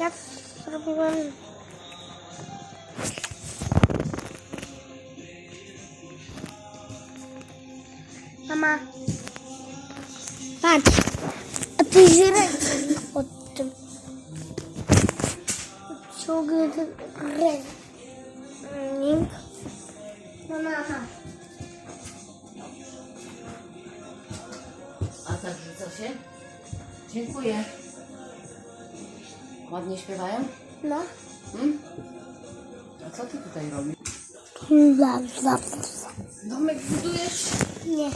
Ja zrobiłem... Mama. Patrz. A ty źle od tym. Ciągle ten. Mama. A tak rzuca się? Dziękuję. Ładnie śpiewają? No. Hmm? A co ty tutaj robisz? Domek budujesz? Nie.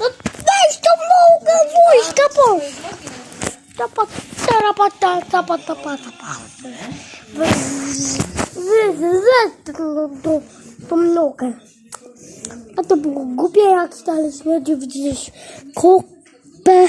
No weź tą nogę, wójska, bo. Tą, nogę. A to było głupie, jak znaleźliśmy gdzieś kopę.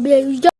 别用